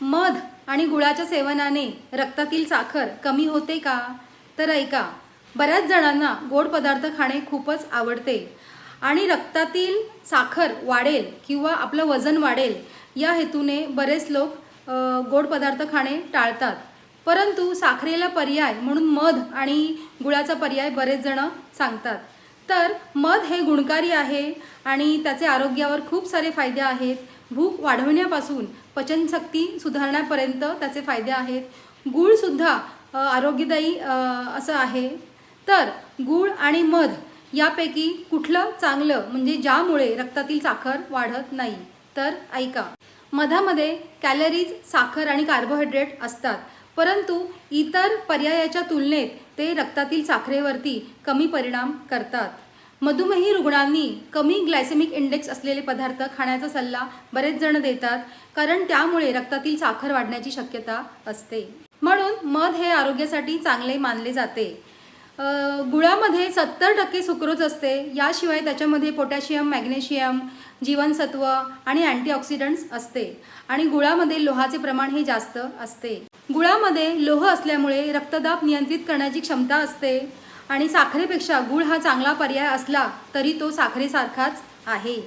मध आणि गुळाच्या सेवनाने रक्तातील साखर कमी होते का? तर ऐका बऱ्याच जणांना गोड पदार्थ खाणे खूपच आवडते आणि रक्तातील साखर वाढेल किंवा आपलं वजन वाढेल या हेतूने बरेच लोक गोड पदार्थ खाणे टाळतात. परंतु साखरेला पर्याय म्हणून मध आणि गुळाचा पर्याय बरेच जण सांगतात. तर मध हे गुणकारी आहे आणि त्याचे आरोग्यावर खूप सारे फायदे आहेत. भूक वाढवण्यापासून पचनशक्ती सुधारण्यापर्यंत त्याचे फायदे आहेत. गूळसुद्धा आरोग्यदायी असं आहे. तर गूळ आणि मध यापैकी कुठलं चांगलं म्हणजे ज्यामुळे रक्तातील साखर वाढत नाही? तर ऐका. मधामध्ये कॅलरीज साखर आणि कार्बोहायड्रेट असतात. परंतु इतर पर्यायाच्या तुलनेत ते रक्तातील साखरेवरती कमी परिणाम करतात. मधुमेही रुग्णांनी कमी ग्लायसेमिक इंडेक्स असलेले पदार्थ खाण्याचा सल्ला बरेच जण देतात कारण त्यामुळे रक्तातील साखर वाढण्याची शक्यता असते. म्हणून मध हे आरोग्यासाठी चांगले मानले जाते. गुळामध्ये सत्तर टक्के सुक्रोज असते. याशिवाय त्याच्यामध्ये पोटॅशियम मॅग्नेशियम जीवनसत्व आणि अँटीऑक्सिडंट्स असते. आणि गुळामध्ये लोहाचे प्रमाण हे जास्त असते. गुळामध्ये लोह असल्यामुळे रक्तदाब नियंत्रित करण्याची क्षमता असते. आणि साखरेपेक्षा गुळ हा चांगला पर्याय असला तरी तो साखरेसारखाच आहे.